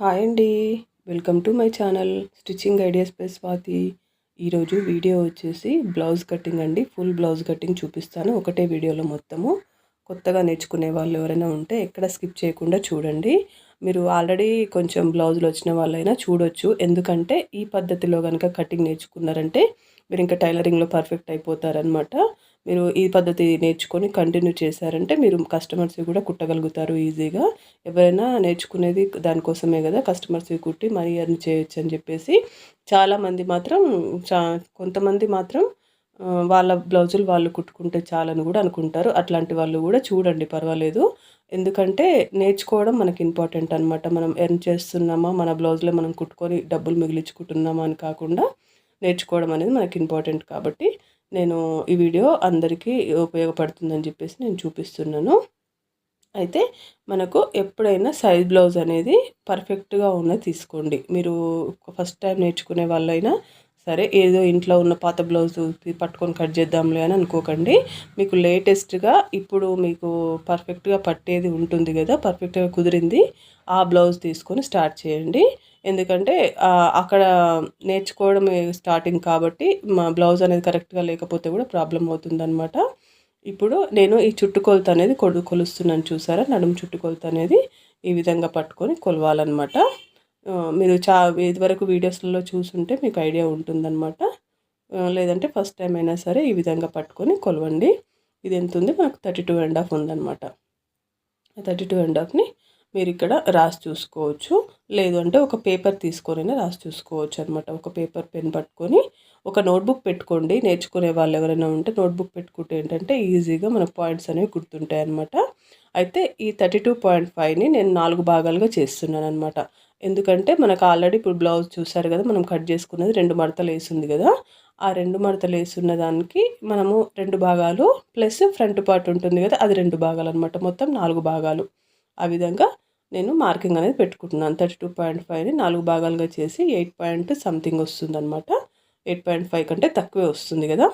Hi అండి. Welcome to my channel stitching ideas by Swathi. ఈరోజు video వచ్చేసి blouse cutting అండి. ఫుల్ బ్లౌజ్ కటింగ్ చూపిస్తాను. ఒకటే వీడియోలో మొత్తము. కొత్తగా నేర్చుకునే వాళ్ళు ఎవరైనా ఉంటే ఎక్కడ స్కిప్ చేయకుండా చూడండి. మీరు ఆల్రెడీ కొంచెం బ్లౌజులు వచ్చిన వాళ్ళైనా చూడొచ్చు. ఎందుకంటే ఈ పద్ధతిలో కనుక కటింగ్ నేర్చుకున్నారంటే మీరు ఇంకా టైలరింగ్లో పర్ఫెక్ట్ అయిపోతారనమాట మీరు ఈ పద్ధతి నేర్చుకొని కంటిన్యూ చేశారంటే మీరు కస్టమర్స్వి కూడా కుట్టగలుగుతారు ఈజీగా. ఎవరైనా నేర్చుకునేది దానికోసమే కదా కస్టమర్స్వి కుట్టి మనీ అర్న్ చేయొచ్చు అని చెప్పేసి చాలామంది మాత్రం చా కొంతమంది మాత్రం వాళ్ళ బ్లౌజులు వాళ్ళు కుట్టుకుంటే చాలని కూడా అనుకుంటారు. అట్లాంటి వాళ్ళు కూడా చూడండి పర్వాలేదు. ఎందుకంటే నేర్చుకోవడం మనకి ఇంపార్టెంట్ అనమాట మనం ఎర్న్ చేస్తున్నామా మన బ్లౌజ్లో మనం కుట్టుకొని డబ్బులు మిగిలించుకుంటున్నామా అని కాకుండా నేర్చుకోవడం అనేది మనకి ఇంపార్టెంట్ కాబట్టి నేను ఈ వీడియో అందరికీ ఉపయోగపడుతుందని చెప్పేసి నేను చూపిస్తున్నాను. అయితే మనకు ఎప్పుడైనా సైజ్ బ్లౌజ్ అనేది పర్ఫెక్ట్గా ఉన్నది తీసుకోండి. మీరు ఫస్ట్ టైం నేర్చుకునే వాళ్ళైనా సరే ఏదో ఇంట్లో ఉన్న పాత బ్లౌజ్ పట్టుకొని కట్ చేద్దాంలే అని అనుకోకండి. మీకు లేటెస్ట్గా ఇప్పుడు మీకు పర్ఫెక్ట్గా పట్టేది ఉంటుంది కదా పర్ఫెక్ట్గా కుదిరింది ఆ బ్లౌజ్ తీసుకొని స్టార్ట్ చేయండి. ఎందుకంటే అక్కడ నేర్చుకోవడం స్టార్టింగ్ కాబట్టి మా బ్లౌజ్ అనేది కరెక్ట్గా లేకపోతే కూడా ప్రాబ్లం అవుతుందన్నమాట. ఇప్పుడు నేను ఈ చుట్టుకొలత అనేది కొడు కొలుస్తున్నాను చూసారా? నడుము చుట్టుకొలత అనేది ఈ విధంగా పట్టుకొని కొలవాలన్నమాట. మీరు చా ఇదివరకు వీడియోస్లలో చూసుంటే మీకు ఐడియా ఉంటుందన్నమాట. లేదంటే ఫస్ట్ టైం అయినా సరే ఈ విధంగా పట్టుకొని కొలవండి. ఇది ఎంత ఉంది? మనకు థర్టీ టూ అండ్ హాఫ్ ఉందన్నమాట. థర్టీ టూ అండ్ హాఫ్ని మీరు ఇక్కడ రాసి చూసుకోవచ్చు. లేదు అంటే ఒక పేపర్ తీసుకొని రాసి చూసుకోవచ్చు అనమాట ఒక పేపర్ పెన్ పట్టుకొని ఒక నోట్బుక్ పెట్టుకోండి. నేర్చుకునే వాళ్ళు ఎవరైనా ఉంటే నోట్బుక్ పెట్టుకుంటే ఏంటంటే ఈజీగా మన పాయింట్స్ అనేవి గుర్తుంటాయి అనమాట అయితే ఈ థర్టీ టూ పాయింట్ ఫైవ్ని నేను నాలుగు భాగాలుగా చేస్తున్నాను అనమాట ఎందుకంటే మనకు ఆల్రెడీ ఇప్పుడు బ్లౌజ్ చూసారు కదా మనం కట్ చేసుకున్నది రెండు మడతలు వేసింది కదా. ఆ రెండు మడతలు వేసున్న దానికి మనము రెండు భాగాలు ప్లస్ ఫ్రంట్ పార్ట్ ఉంటుంది కదా అది రెండు భాగాలు అనమాట మొత్తం నాలుగు భాగాలు. ఆ విధంగా నేను మార్కింగ్ అనేది పెట్టుకుంటున్నాను. థర్టీ టూ పాయింట్ ఫైవ్ని నాలుగు భాగాలుగా చేసి ఎయిట్ పాయింట్ సంథింగ్ వస్తుంది అనమాట ఎయిట్ పాయింట్ ఫైవ్ కంటే తక్కువే వస్తుంది కదా.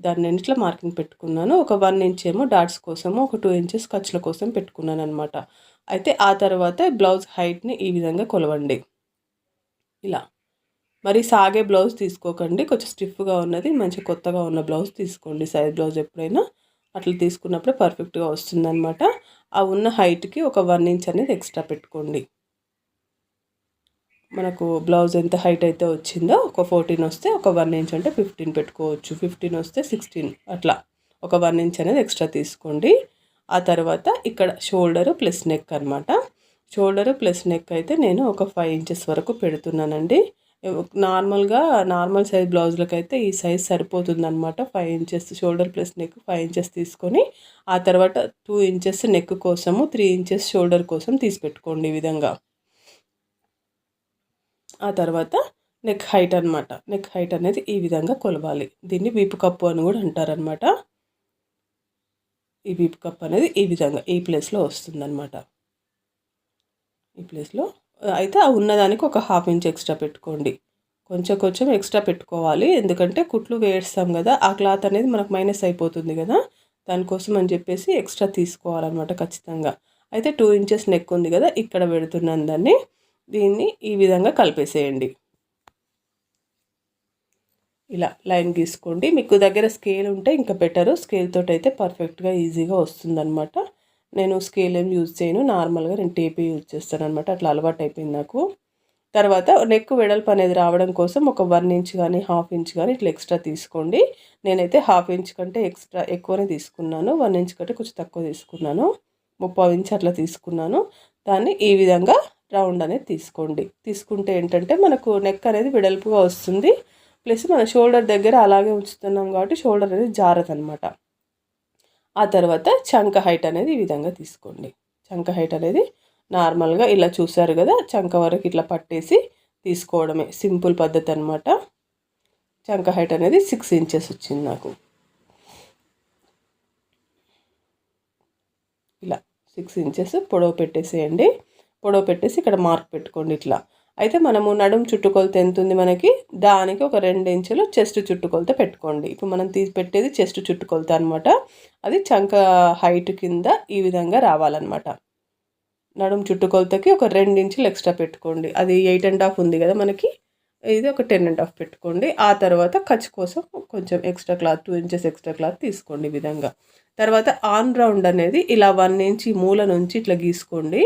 దాన్ని నేను ఇట్లా మార్కింగ్ పెట్టుకున్నాను. ఒక వన్ ఇంచ్ ఏమో డాట్స్ కోసము ఒక టూ ఇంచెస్ ఖర్చుల కోసం పెట్టుకున్నాను అనమాట అయితే ఆ తర్వాత బ్లౌజ్ హైట్ని ఈ విధంగా కొలవండి. ఇలా. మరి సాగే బ్లౌజ్ తీసుకోకండి. కొంచెం స్టిఫ్గా ఉన్నది మంచి కొత్తగా ఉన్న బ్లౌజ్ తీసుకోండి. సైడ్ బ్లౌజ్ ఎప్పుడైనా అట్లా తీసుకున్నప్పుడు పర్ఫెక్ట్గా వస్తుందనమాట ఆ ఉన్న హైట్కి ఒక వన్ ఇంచ్ అనేది ఎక్స్ట్రా పెట్టుకోండి. మనకు బ్లౌజ్ ఎంత హైట్ అయితే వచ్చిందో ఒక ఫోర్టీన్ వస్తే ఒక వన్ ఇంచ్ అంటే ఫిఫ్టీన్ పెట్టుకోవచ్చు. ఫిఫ్టీన్ వస్తే సిక్స్టీన్ అట్లా ఒక వన్ ఇంచ్ అనేది ఎక్స్ట్రా తీసుకోండి. ఆ తర్వాత ఇక్కడ షోల్డరు ప్లస్ నెక్ అనమాట షోల్డరు ప్లస్ నెక్ అయితే నేను ఒక ఫైవ్ ఇంచెస్ వరకు పెడుతున్నానండి. నార్మల్గా నార్మల్ సైజ్ బ్లౌజ్లకు అయితే ఈ సైజ్ సరిపోతుంది అనమాట five inches shoulder plus neck five inches తీసుకొని ఆ తర్వాత టూ ఇంచెస్ నెక్ కోసము త్రీ ఇంచెస్ షోల్డర్ కోసం తీసి పెట్టుకోండి ఈ విధంగా. ఆ తర్వాత నెక్ హైట్ అనమాట నెక్ హైట్ అనేది ఈ విధంగా కొలవాలి. దీన్ని వీపు కప్పు అని కూడా అంటారనమాట ఈ వీపు కప్ అనేది ఈ విధంగా ఈ ప్లేస్లో వస్తుందన్నమాట. ఈ ప్లేస్లో అయితే ఆ ఉన్నదానికి ఒక హాఫ్ ఇంచ్ ఎక్స్ట్రా పెట్టుకోండి. కొంచెం కొంచెం ఎక్స్ట్రా పెట్టుకోవాలి. ఎందుకంటే కుట్లు వేస్తాం కదా ఆ క్లాత్ అనేది మనకు మైనస్ అయిపోతుంది కదా దానికోసం అని చెప్పేసి ఎక్స్ట్రా తీసుకోవాలన్నమాట ఖచ్చితంగా. అయితే టూ ఇంచెస్ నెక్ ఉంది కదా ఇక్కడ పెడుతున్నాను దాన్ని. దీన్ని ఈ విధంగా కలిపేసేయండి. ఇలా లైన్ గీసుకోండి. మీకు దగ్గర స్కేల్ ఉంటే ఇంకా బెటరు. స్కేల్ తోటి అయితే పర్ఫెక్ట్గా ఈజీగా వస్తుందన్నమాట. నేను స్కేల్ ఏం యూజ్ చేయను. నార్మల్గా నేను టేపీ యూజ్ చేస్తాను అనమాట అట్లా అలవాటు అయిపోయింది నాకు. తర్వాత నెక్ వెడల్పు అనేది రావడం కోసం ఒక వన్ ఇంచ్ కానీ హాఫ్ ఇంచ్ కానీ ఇట్లా ఎక్స్ట్రా తీసుకోండి. నేనైతే హాఫ్ ఇంచ్ కంటే ఎక్స్ట్రా ఎక్కువనే తీసుకున్నాను. వన్ ఇంచ్ కంటే కొంచెం తక్కువ తీసుకున్నాను. ముప్పై ఇంచ్ అట్లా తీసుకున్నాను. దాన్ని ఈ విధంగా రౌండ్ అనేది తీసుకోండి. తీసుకుంటే ఏంటంటే మనకు నెక్ అనేది వెడల్పుగా వస్తుంది. ప్లస్ మన షోల్డర్ దగ్గర అలాగే ఉంచుతున్నాం కాబట్టి షోల్డర్ అనేది జారదనమాట ఆ తర్వాత చంక హైట్ అనేది ఈ విధంగా తీసుకోండి. చంక హైట్ అనేది నార్మల్గా ఇలా చూసారు కదా చంక వరకు ఇట్లా పట్టేసి తీసుకోవడమే. సింపుల్ పద్ధతి అనమాట చంక హైట్ అనేది సిక్స్ ఇంచెస్ వచ్చింది నాకు. ఇలా సిక్స్ ఇంచెస్ పొడవు పెట్టేసేయండి. పొడవు పెట్టేసి ఇక్కడ మార్క్ పెట్టుకోండి ఇట్లా. అయితే మనము నడుము చుట్టుకొలత ఎంత ఉంది మనకి? దానికి ఒక రెండు ఇంచులు చెస్ట్ చుట్టుకొలత పెట్టుకోండి. ఇప్పుడు మనం తీసి పెట్టేది చెస్ట్ చుట్టుకొలత అనమాట అది చంక హైట్ కింద ఈ విధంగా రావాలన్నమాట. నడుము చుట్టుకొలతకి ఒక రెండు ఇంచులు ఎక్స్ట్రా పెట్టుకోండి. అది ఎయిట్ అండ్ హాఫ్ ఉంది కదా మనకి? ఇది ఒక టెన్ అండ్ హాఫ్ పెట్టుకోండి. ఆ తర్వాత ఖర్చు కోసం కొంచెం extra cloth two inches extra cloth తీసుకోండి ఈ విధంగా. తర్వాత ఆన్ రౌండ్ అనేది ఇలా వన్ ఇంచ్ మూల నుంచి ఇట్లా గీసుకోండి.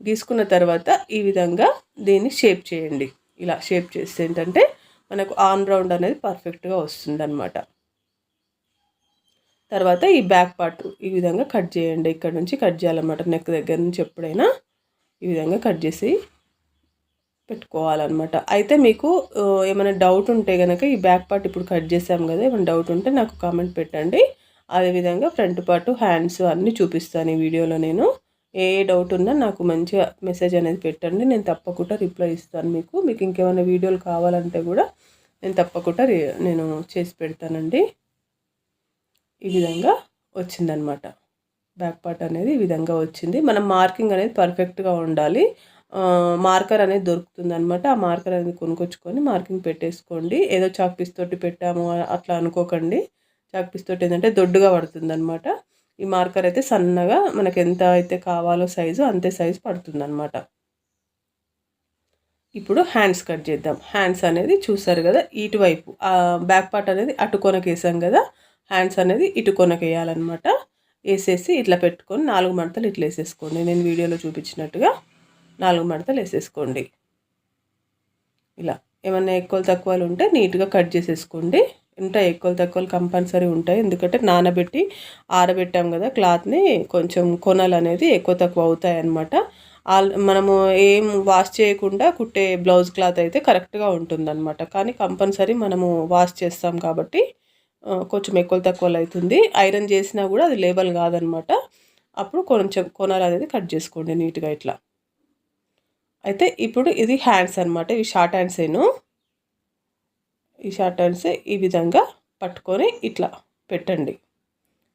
గీసుకున్న తర్వాత ఈ విధంగా దీన్ని షేప్ చేయండి. ఇలా షేప్ చేస్తే ఏంటంటే మనకు ఆన్ రౌండ్ అనేది పర్ఫెక్ట్గా వస్తుంది అనమాట తర్వాత ఈ బ్యాక్ పార్ట్ ఈ విధంగా కట్ చేయండి. ఇక్కడ నుంచి కట్ చేయాలన్నమాట. నెక్ దగ్గర నుంచి ఎప్పుడైనా ఈ విధంగా కట్ చేసి పెట్టుకోవాలన్నమాట. అయితే మీకు ఏమైనా డౌట్ ఉంటే కనుక ఈ బ్యాక్ పార్ట్ ఇప్పుడు కట్ చేసాం కదా ఏమైనా డౌట్ ఉంటే నాకు కామెంట్ పెట్టండి. అదేవిధంగా ఫ్రంట్ పార్ట్ హ్యాండ్స్ అన్నీ చూపిస్తాను ఈ వీడియోలో నేను. ఏ డౌట్ ఉన్నా నాకు మంచిగా మెసేజ్ అనేది పెట్టండి. నేను తప్పకుండా రిప్లై ఇస్తాను మీకు. మీకు ఇంకేమైనా వీడియోలు కావాలంటే కూడా నేను తప్పకుండా రి- నేను చేసి పెడతానండి. ఈ విధంగా వచ్చిందనమాట బ్యాక్ పార్ట్ అనేది ఈ విధంగా వచ్చింది. మనం మార్కింగ్ అనేది పర్ఫెక్ట్గా ఉండాలి. మార్కర్ అనేది దొరుకుతుంది అనమాట ఆ మార్కర్ అనేది కొనుక్కొచ్చుకొని మార్కింగ్ పెట్టేసుకోండి. ఏదో చాక్ పీస్ తోటి పెట్టాము అట్లా అనుకోకండి. చాక్ పీస్ తోటి ఏంటంటే దొడ్డుగా పడుతుంది అనమాట ఈ మార్కర్ అయితే సన్నగా మనకు ఎంత అయితే కావాలో సైజు అంతే సైజు పడుతుందనమాట ఇప్పుడు హ్యాండ్స్ కట్ చేద్దాం. హ్యాండ్స్ అనేది చూసారు కదా ఇటువైపు బ్యాక్ పార్ట్ అనేది అటు కొనకు వేసాం కదా హ్యాండ్స్ అనేది ఇటు కొనకు వేయాలన్నమాట వేసేసి ఇట్లా పెట్టుకొని నాలుగు మడతలు ఇట్లా వేసేసుకోండి. నేను వీడియోలో చూపించినట్టుగా నాలుగు మడతలు వేసేసుకోండి. ఇలా ఏమన్నా ఎక్కువ తక్కువలు ఉంటే నీట్గా కట్ చేసేసుకోండి. ఉంటాయి ఎక్కువ తక్కువలు కంపల్సరీ ఉంటాయి. ఎందుకంటే నానబెట్టి ఆరబెట్టాం కదా క్లాత్ని కొంచెం కొనలు అనేది ఎక్కువ తక్కువ అవుతాయి అన్నమాట. ఆల్ మనము ఏం వాష్ చేయకుండా కుట్టే బ్లౌజ్ క్లాత్ అయితే కరెక్ట్గా ఉంటుందన్నమాట. కానీ కంపల్సరీ మనము వాష్ చేస్తాం కాబట్టి కొంచెం ఎక్కువ తక్కువలు అవుతుంది. ఐరన్ చేసినా కూడా అది లేబల్ కాదనమాట అప్పుడు కొంచెం కొనాలి అనేది కట్ చేసుకోండి నీట్గా ఇట్లా. అయితే ఇప్పుడు ఇది హ్యాండ్స్ అనమాట ఇవి షార్ట్ హ్యాండ్స్ ఏను ఈ షార్ట్ హ్యాండ్స్ ఈ విధంగా పట్టుకొని ఇట్లా పెట్టండి.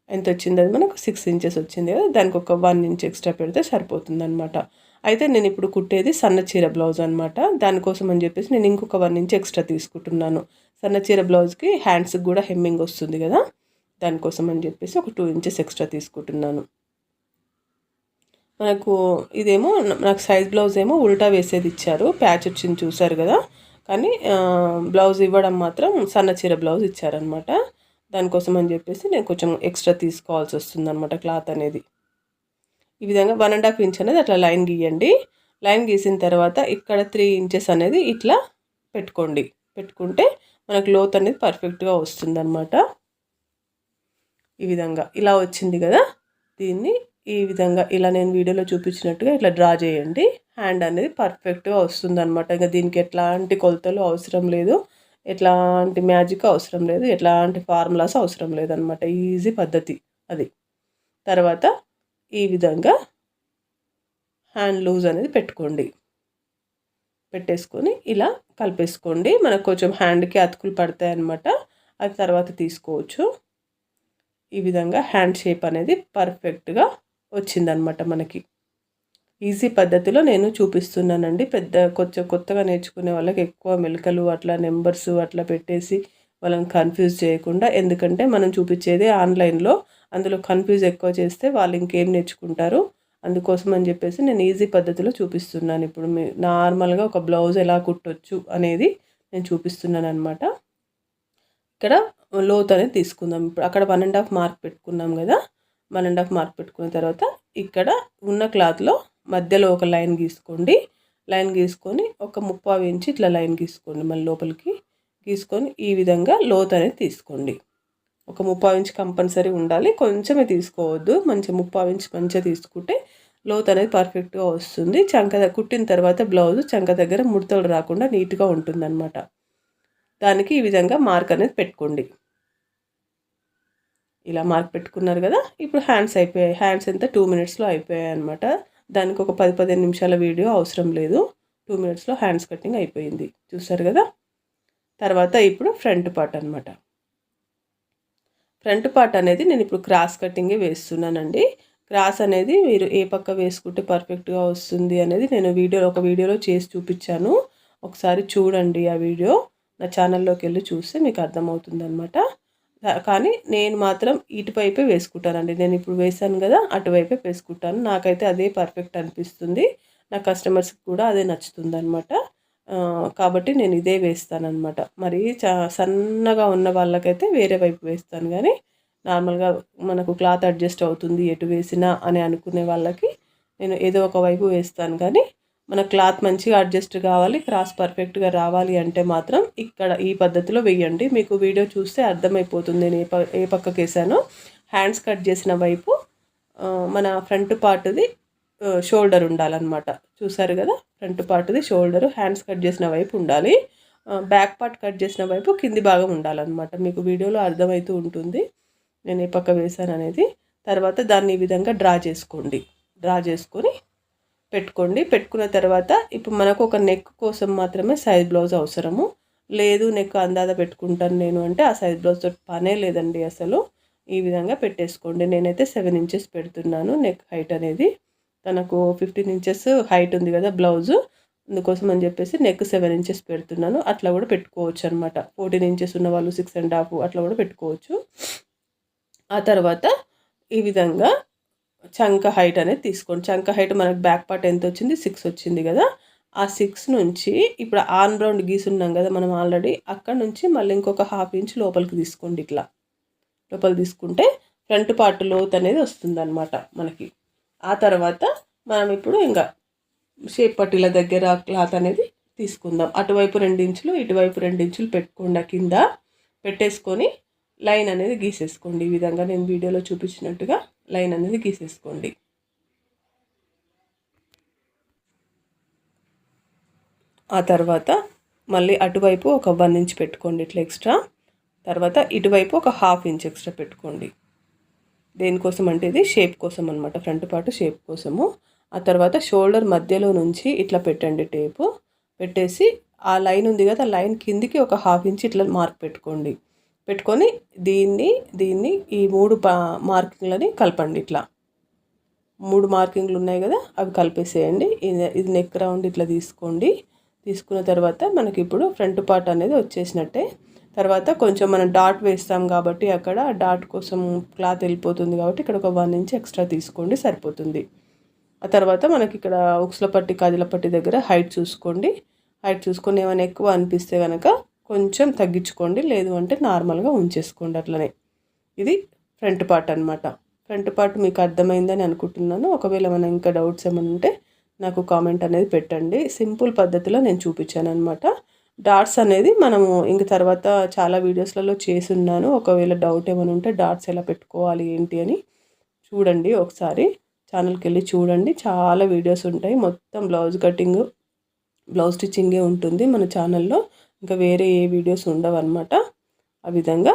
ఎంత వచ్చింది అది మనకు సిక్స్ ఇంచెస్ వచ్చింది కదా దానికి ఒక వన్ ఇంచ్ ఎక్స్ట్రా పెడితే సరిపోతుంది అనమాట అయితే నేను ఇప్పుడు కుట్టేది సన్న చీర బ్లౌజ్ అనమాట దానికోసం అని చెప్పేసి నేను ఇంకొక వన్ ఇంచ్ ఎక్స్ట్రా తీసుకుంటున్నాను. సన్న చీర బ్లౌజ్కి హ్యాండ్స్కి కూడా హెమ్మింగ్ వస్తుంది కదా దానికోసం అని చెప్పేసి ఒక టూ ఇంచెస్ ఎక్స్ట్రా తీసుకుంటున్నాను. మనకు ఇదేమో నాకు సైజ్ బ్లౌజ్ ఏమో ఉల్టా వేసేది ఇచ్చారు. ప్యాచ్ వచ్చింది చూసారు కదా కానీ బ్లౌజ్ ఇవ్వడం మాత్రం సన్న చీర బ్లౌజ్ ఇచ్చారనమాట దానికోసం అని చెప్పేసి నేను కొంచెం ఎక్స్ట్రా తీసుకోవాల్సి వస్తుందన్నమాట క్లాత్ అనేది. ఈ విధంగా వన్ అండ్ హాఫ్ ఇంచ్ అనేది అట్లా లైన్ గీయండి. లైన్ గీసిన తర్వాత ఇక్కడ త్రీ ఇంచెస్ అనేది ఇట్లా పెట్టుకోండి. పెట్టుకుంటే మనకు లోత్ అనేది పర్ఫెక్ట్గా వస్తుందన్నమాట. ఈ విధంగా ఇలా వచ్చింది కదా. దీన్ని ఈ విధంగా ఇలా నేను వీడియోలో చూపించినట్టుగా ఇట్లా డ్రా చేయండి. హ్యాండ్ అనేది పర్ఫెక్ట్గా వస్తుంది అనమాట ఇంకా దీనికి ఎట్లాంటి కొలతలు అవసరం లేదు. ఎట్లాంటి మ్యాజిక్ అవసరం లేదు. ఎట్లాంటి ఫార్ములాస్ అవసరం లేదనమాట ఈజీ పద్ధతి అది. తర్వాత ఈ విధంగా హ్యాండ్ లూజ్ అనేది పెట్టుకోండి. పెట్టేసుకొని ఇలా కలిపేసుకోండి. మనకు కొంచెం హ్యాండ్కి అతుకులు పడతాయి అన్నమాట. అది తర్వాత తీసుకోవచ్చు. ఈ విధంగా హ్యాండ్ షేప్ అనేది పర్ఫెక్ట్గా వచ్చిందనమాట మనకి. ఈజీ పద్ధతిలో నేను చూపిస్తున్నానండి. పెద్ద కొంచెం కొత్తగా నేర్చుకునే వాళ్ళకి ఎక్కువ మెలకలు అట్లా నెంబర్స్ అట్లా పెట్టేసి వాళ్ళని కన్ఫ్యూజ్ చేయకుండా ఎందుకంటే మనం చూపించేది ఆన్లైన్లో అందులో కన్ఫ్యూజ్ ఎక్కువ చేస్తే వాళ్ళు ఇంకేం నేర్చుకుంటారు. అందుకోసం అని చెప్పేసి నేను ఈజీ పద్ధతిలో చూపిస్తున్నాను. ఇప్పుడు మీ నార్మల్గా ఒక బ్లౌజ్ ఎలా కుట్టొచ్చు అనేది నేను చూపిస్తున్నాను అనమాట ఇక్కడ లోత్ అనేది తీసుకుందాం. ఇప్పుడు అక్కడ వన్ అండ్ హాఫ్ మార్క్ పెట్టుకున్నాం కదా. వన్ అండ్ హాఫ్ మార్క్ పెట్టుకున్న తర్వాత ఇక్కడ ఉన్న క్లాత్లో మధ్యలో ఒక లైన్ గీసుకోండి. లైన్ గీసుకొని ఒక ముప్పావు ఇంచి ఇట్లా లైన్ గీసుకోండి. మళ్ళీ లోపలికి గీసుకొని ఈ విధంగా లోత్ అనేది తీసుకోండి. ఒక ముప్పావు ఇంచ్ కంపల్సరీ ఉండాలి. కొంచెమే తీసుకోవద్దు. మంచి ముప్పావు ఇంచ్ మంచిగా తీసుకుంటే లోత్ అనేది పర్ఫెక్ట్గా వస్తుంది. చంక కుట్టిన తర్వాత బ్లౌజ్ చంక దగ్గర ముడతలు రాకుండా నీట్గా ఉంటుందన్నమాట. దానికి ఈ విధంగా మార్క్ అనేది పెట్టుకోండి. ఇలా మార్క్ పెట్టుకున్నారు కదా ఇప్పుడు హ్యాండ్స్ అయిపోయాయి. హ్యాండ్స్ ఎంత? టూ మినిట్స్లో అయిపోయాయి అనమాట దానికి ఒక పది పదిహేను నిమిషాల వీడియో అవసరం లేదు. టూ మినిట్స్లో హ్యాండ్స్ కటింగ్ అయిపోయింది. చూసారు కదా? తర్వాత ఇప్పుడు ఫ్రంట్ పార్ట్ అనమాట ఫ్రంట్ పార్ట్ అనేది నేను ఇప్పుడు క్రాస్ కటింగే వేస్తున్నానండి. క్రాస్ అనేది మీరు ఏ పక్క వేసుకుంటే పర్ఫెక్ట్గా వస్తుంది అనేది నేను వీడియో ఒక వీడియోలో చేసి చూపించాను. ఒకసారి చూడండి ఆ వీడియో నా ఛానల్లోకి వెళ్ళి చూస్తే మీకు అర్థమవుతుంది అనమాట కానీ నేను మాత్రం ఇటువైపే వేసుకుంటానండి. నేను ఇప్పుడు వేసాను కదా అటువైపే వేసుకుంటాను. నాకైతే అదే పర్ఫెక్ట్ అనిపిస్తుంది. నా కస్టమర్స్కి కూడా అదే నచ్చుతుంది అనమాట కాబట్టి నేను ఇదే వేస్తానమాట మరి చా సన్నగా ఉన్న వాళ్ళకైతే వేరే వైపు వేస్తాను కానీ నార్మల్గా మనకు క్లాత్ అడ్జస్ట్ అవుతుంది ఎటు వేసినా అని అనుకునే వాళ్ళకి నేను ఏదో ఒక వైపు వేస్తాను కానీ మన క్లాత్ మంచిగా అడ్జస్ట్ కావాలి క్రాస్ పర్ఫెక్ట్గా రావాలి అంటే మాత్రం ఇక్కడ ఈ పద్ధతిలో వేయండి. మీకు వీడియో చూస్తే అర్థమైపోతుంది నేను ఏ ప ఏ పక్కకి వేసానో హ్యాండ్స్ కట్ చేసిన వైపు మన ఫ్రంట్ పార్ట్ది షోల్డర్ ఉండాలన్నమాట. చూసారు కదా? ఫ్రంట్ పార్ట్ది షోల్డర్ హ్యాండ్స్ కట్ చేసిన వైపు ఉండాలి. బ్యాక్ పార్ట్ కట్ చేసిన వైపు కింది భాగం ఉండాలన్నమాట. మీకు వీడియోలో అర్థమవుతూ ఉంటుంది. నేను ఏ పక్క వేసాను అనేది తర్వాత దాన్ని ఈ విధంగా డ్రా చేసుకోండి. డ్రా చేసుకొని పెట్టుకోండి. పెట్టుకున్న తర్వాత ఇప్పుడు మనకు ఒక నెక్ కోసం మాత్రమే సైజ్ బ్లౌజ్ అవసరము. లేదు నెక్ అందాద పెట్టుకుంటాను నేను అంటే ఆ సైజ్ బ్లౌజ్ తోటి పనే లేదండి అసలు. ఈ విధంగా పెట్టేసుకోండి. నేనైతే సెవెన్ ఇంచెస్ పెడుతున్నాను నెక్ హైట్ అనేది. తనకు ఫిఫ్టీన్ ఇంచెస్ హైట్ ఉంది కదా బ్లౌజు అందుకోసం అని చెప్పేసి నెక్ సెవెన్ ఇంచెస్ పెడుతున్నాను. అట్లా కూడా పెట్టుకోవచ్చు అనమాట ఫోర్టీన్ ఇంచెస్ ఉన్న వాళ్ళు సిక్స్ అండ్ హాఫ్ అట్లా కూడా పెట్టుకోవచ్చు. ఆ తర్వాత ఈ విధంగా చంక హైట్ అనేది తీసుకోండి. చంక హైట్ మనకు బ్యాక్ పార్ట్ ఎంత వచ్చింది? సిక్స్ వచ్చింది కదా? ఆ సిక్స్ నుంచి ఇప్పుడు ఆన్ రౌండ్ గీసున్నాం కదా మనం ఆల్రెడీ అక్కడ నుంచి మళ్ళీ ఇంకొక హాఫ్ ఇంచ్ లోపలికి తీసుకోండి ఇట్లా. లోపల తీసుకుంటే ఫ్రంట్ పార్ట్ లోత్ అనేది వస్తుందన్నమాట మనకి. ఆ తర్వాత మనం ఇప్పుడు ఇంకా షేప్ పట్టీల దగ్గర క్లాత్ అనేది తీసుకుందాం. అటువైపు రెండు ఇంచులు ఇటువైపు రెండు ఇంచులు పెట్టుకోండి కింద. పెట్టేసుకొని లైన్ అనేది గీసేసుకోండి. ఈ విధంగా నేను వీడియోలో చూపించినట్టుగా లైన్ అనేది గీసేసుకోండి ఆ తర్వాత మళ్ళీ అటువైపు ఒక వన్ ఇంచ్ పెట్టుకోండి ఇట్లా ఎక్స్ట్రా. తర్వాత ఇటువైపు ఒక హాఫ్ ఇంచ్ ఎక్స్ట్రా పెట్టుకోండి. దేనికోసం అంటే ఇది? షేప్ కోసం అనమాట ఫ్రంట్ పార్ట్ షేప్ కోసము. ఆ తర్వాత షోల్డర్ మధ్యలో నుంచి ఇట్లా పెట్టండి టేపు. పెట్టేసి ఆ లైన్ ఉంది కదా లైన్ కిందికి ఒక హాఫ్ ఇంచ్ ఇట్లా మార్క్ పెట్టుకోండి. పెట్టుకొని దీన్ని దీన్ని ఈ మూడు పా మార్కింగ్లని కలపండి ఇట్లా. మూడు మార్కింగ్లు ఉన్నాయి కదా అవి కలిపేసేయండి. ఇది ఇది నెక్ రౌండ్ ఇట్లా తీసుకోండి. తీసుకున్న తర్వాత మనకి ఇప్పుడు ఫ్రంట్ పార్ట్ అనేది వచ్చేసినట్టే. తర్వాత కొంచెం మనం డాట్ వేస్తాం కాబట్టి అక్కడ డాట్ కోసం క్లాత్ వెళ్ళిపోతుంది కాబట్టి ఇక్కడ ఒక వన్ ఇంచ్ ఎక్స్ట్రా తీసుకోండి సరిపోతుంది. ఆ తర్వాత మనకి ఇక్కడ ఉక్సుల పట్టి కాజల పట్టి దగ్గర హైట్ చూసుకోండి. హైట్ చూసుకొని ఏమైనా ఎక్కువ అనిపిస్తే కనుక కొంచెం తగ్గించుకోండి. లేదు అంటే నార్మల్గా ఉంచేసుకోండి అట్లనే. ఇది ఫ్రంట్ పార్ట్ అనమాట ఫ్రంట్ పార్ట్ మీకు అర్థమైందని అనుకుంటున్నాను. ఒకవేళ మన ఇంకా డౌట్స్ ఏమైనా ఉంటే నాకు కామెంట్ అనేది పెట్టండి. సింపుల్ పద్ధతిలో నేను చూపించాను అనమాట డాట్స్ అనేది మనము ఇంక తర్వాత చాలా వీడియోస్లలో చేసున్నాను ఒకవేళ డౌట్ ఏమైనా ఉంటే డాట్స్ ఎలా పెట్టుకోవాలి ఏంటి అని చూడండి ఒకసారి. ఛానల్కి వెళ్ళి చూడండి. చాలా వీడియోస్ ఉంటాయి. మొత్తం బ్లౌజ్ కటింగ్ బ్లౌజ్ స్టిచ్చింగే ఉంటుంది మన ఛానల్లో. ఇంకా వేరే ఏ వీడియోస్ ఉండవు అనమాట ఆ విధంగా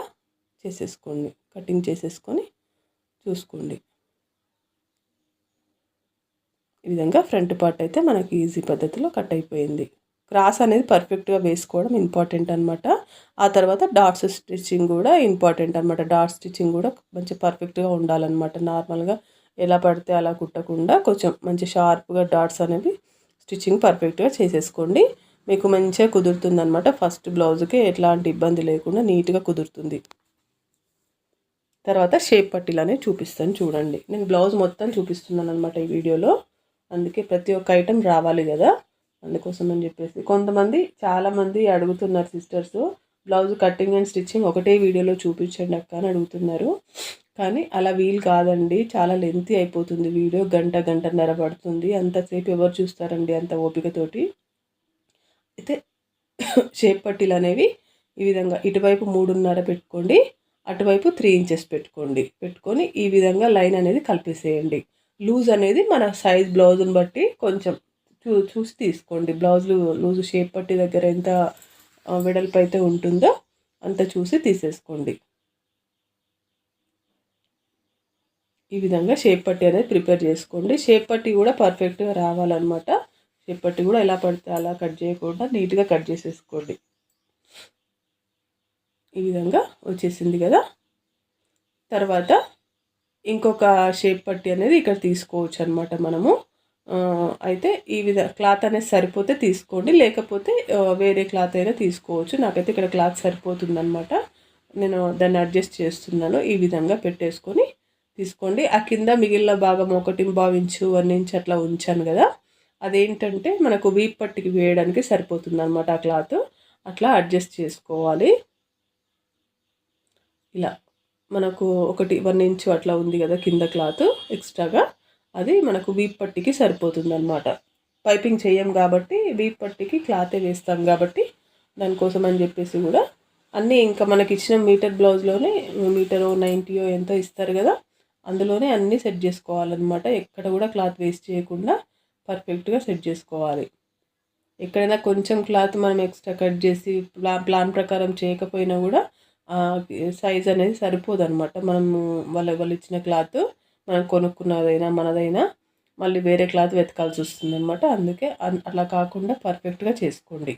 చేసేసుకోండి. కటింగ్ చేసేసుకొని చూసుకోండి. ఈ విధంగా ఫ్రంట్ పార్ట్ అయితే మనకి ఈజీ పద్ధతిలో కట్ అయిపోయింది. క్రాస్ అనేది పర్ఫెక్ట్గా వేసుకోవడం ఇంపార్టెంట్ అనమాట ఆ తర్వాత డాట్స్ స్టిచ్చింగ్ కూడా ఇంపార్టెంట్ అనమాట డాట్ స్టిచ్చింగ్ కూడా మంచి పర్ఫెక్ట్గా ఉండాలన్నమాట. నార్మల్గా ఎలా పడితే అలా కుట్టకుండా కొంచెం మంచి షార్ప్గా డాట్స్ అనేవి స్టిచ్చింగ్ పర్ఫెక్ట్గా చేసేసుకోండి. మీకు మంచిగా కుదురుతుంది అనమాట ఫస్ట్ బ్లౌజ్కి ఎట్లాంటి ఇబ్బంది లేకుండా నీట్గా కుదురుతుంది. తర్వాత షేప్ పట్టీలు చూపిస్తాను చూడండి. నేను బ్లౌజ్ మొత్తం చూపిస్తున్నాను అనమాట ఈ వీడియోలో. అందుకే ప్రతి ఒక్క ఐటెం రావాలి కదా. అందుకోసం అని చెప్పేసి. కొంతమంది చాలామంది అడుగుతున్నారు sisters blouse cutting and stitching ఒకటే వీడియోలో చూపించండి అక్క అని అడుగుతున్నారు. కానీ అలా వీలు కాదండి. చాలా లెంతీ అయిపోతుంది వీడియో. గంట గంటన్నర పడుతుంది. అంతసేపు ఎవరు చూస్తారండి అంత ఓపికతోటి? అయితే షేప్ పట్టీలు అనేవి ఈ విధంగా ఇటువైపు మూడున్నర పెట్టుకోండి అటువైపు త్రీ ఇంచెస్ పెట్టుకోండి. పెట్టుకొని ఈ విధంగా లైన్ అనేది కలిపేసేయండి. లూజ్ అనేది మన సైజ్ బ్లౌజ్ని బట్టి కొంచెం చూ చూసి తీసుకోండి. బ్లౌజ్లు లూజ్ షేప్ పట్టి దగ్గర ఎంత వెడల్పు అయితే ఉంటుందో అంత చూసి తీసేసుకోండి. ఈ విధంగా షేప్ పట్టి అనేది ప్రిపేర్ చేసుకోండి. షేప్ పట్టి కూడా పర్ఫెక్ట్గా రావాలన్నమాట. షేప్ పట్టి కూడా ఎలా పడితే అలా కట్ చేయకుండా నీట్గా కట్ చేసేసుకోండి. ఈ విధంగా వచ్చేసింది కదా. తర్వాత ఇంకొక షేప్ పట్టి అనేది ఇక్కడ తీసుకోవచ్చు అనమాట మనము. అయితే ఈ విధ క్లాత్ అనేది సరిపోతే తీసుకోండి. లేకపోతే వేరే క్లాత్ అయినా తీసుకోవచ్చు. నాకైతే ఇక్కడ క్లాత్ సరిపోతుందనమాట నేను దాన్ని అడ్జస్ట్ చేస్తున్నాను. ఈ విధంగా పెట్టేసుకొని తీసుకోండి. ఆ కింద మిగిలిన భాగం ఒకటి భావించు వన్ ఇంచ్ అట్లా ఉంచాను కదా. అదేంటంటే మనకు వీప్ పట్టికి వేయడానికి సరిపోతుంది అనమాట ఆ క్లాత్. అట్లా అడ్జస్ట్ చేసుకోవాలి. ఇలా మనకు ఒకటి వన్ ఇంచ్ అట్లా ఉంది కదా కింద క్లాత్ ఎక్స్ట్రాగా అది మనకు వీప్ పట్టికి సరిపోతుంది అనమాట పైపింగ్ చేయం కాబట్టి వీప్ పట్టికి క్లాతే వేస్తాం కాబట్టి దానికోసం అని చెప్పేసి కూడా అన్నీ ఇంకా మనకి ఇచ్చిన మీటర్ బ్లౌజ్లోనే మీటరో నైంటీయో ఎంతో ఇస్తారు కదా అందులోనే అన్నీ సెట్ చేసుకోవాలన్నమాట. ఎక్కడ కూడా క్లాత్ వేస్ట్ చేయకుండా పర్ఫెక్ట్గా సెట్ చేసుకోవాలి. ఎక్కడైనా కొంచెం క్లాత్ మనం ఎక్స్ట్రా కట్ చేసి ప్లా ప్లాన్ ప్రకారం చేయకపోయినా కూడా సైజ్ అనేది సరిపోదు అనమాట మనము వాళ్ళ వాళ్ళు ఇచ్చిన క్లాత్ మనం కొనుక్కున్నదైనా మనదైనా మళ్ళీ వేరే క్లాత్ వెతకాల్సి వస్తుంది అనమాట అందుకే అట్లా కాకుండా పర్ఫెక్ట్గా చేసుకోండి.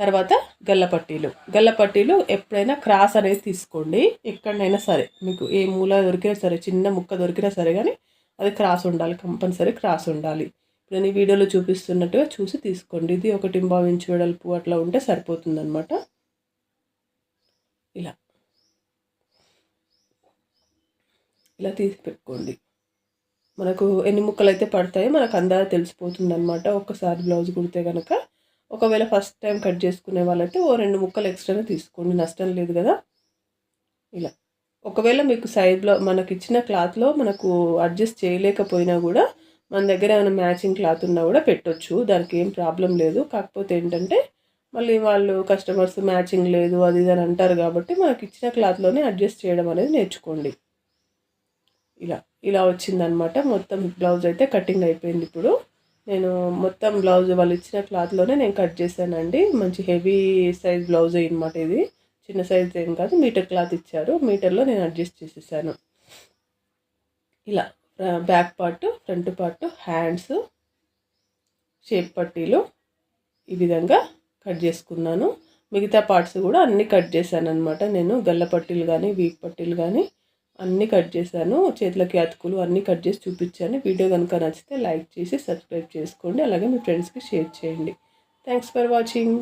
తర్వాత గల్లపట్టీలు గల్లపట్టీలు ఎప్పుడైనా క్రాస్ అనేది తీసుకోండి. ఎక్కడైనా సరే మీకు ఏ మూల దొరికినా సరే చిన్న ముక్క దొరికినా సరే కానీ అది క్రాస్ ఉండాలి. కంపల్సరీ క్రాస్ ఉండాలి. నేను వీడియోలో చూపిస్తున్నట్టుగా చూసి తీసుకోండి. ఇది ఒకటి ఇంచు వెడల్పు అట్లా ఉంటే సరిపోతుందనమాట ఇలా. ఇలా తీసి పెట్టుకోండి. మనకు ఎన్ని ముక్కలు అయితే పడతాయో మనకు అందా తెలిసిపోతుంది అనమాట ఒక్కసారి బ్లౌజ్ కుడితే కనుక ఒకవేళ ఫస్ట్ టైం కట్ చేసుకునే వాళ్ళైతే ఓ రెండు ముక్కలు ఎక్స్ట్రానే తీసుకోండి. నష్టం లేదు కదా. ఇలా. ఒకవేళ మీకు సైజ్లో మనకి ఇచ్చిన క్లాత్లో మనకు అడ్జస్ట్ చేయలేకపోయినా కూడా మన దగ్గర ఏమైనా మ్యాచింగ్ క్లాత్ ఉన్నా కూడా పెట్టొచ్చు. దానికి ఏం ప్రాబ్లం లేదు. కాకపోతే ఏంటంటే మళ్ళీ వాళ్ళు కస్టమర్స్ మ్యాచింగ్ లేదు అది ఇది అని అంటారు కాబట్టి మనకి ఇచ్చిన క్లాత్లోనే అడ్జస్ట్ చేయడం అనేది నేర్చుకోండి. ఇలా ఇలా వచ్చిందనమాట మొత్తం బ్లౌజ్ అయితే కటింగ్ అయిపోయింది ఇప్పుడు. నేను మొత్తం బ్లౌజ్ వాళ్ళు ఇచ్చిన క్లాత్లోనే నేను కట్ చేశానండి. మంచి హెవీ సైజ్ బ్లౌజ్ అనమాట ఇది. చిన్న సైజ్ ఏం కాదు. మీటర్ క్లాత్ ఇచ్చారు. మీటర్లో నేను అడ్జస్ట్ చేసేసాను. ఇలా. Back part front part hands shape పట్టీలు ఈ విధంగా కట్ చేసుకున్నాను. మిగతా పార్ట్స్ కూడా అన్నీ కట్ చేశాను అనమాట నేను గల్ల పట్టీలు కానీ వీక్ పట్టీలు కానీ అన్నీ కట్ చేశాను. చేతులకి అతుకులు అన్నీ కట్ చేసి చూపించాను. వీడియో కనుక నచ్చితే లైక్ చేసి సబ్స్క్రైబ్ చేసుకోండి. అలాగే మీ ఫ్రెండ్స్కి షేర్ చేయండి. Thanks for watching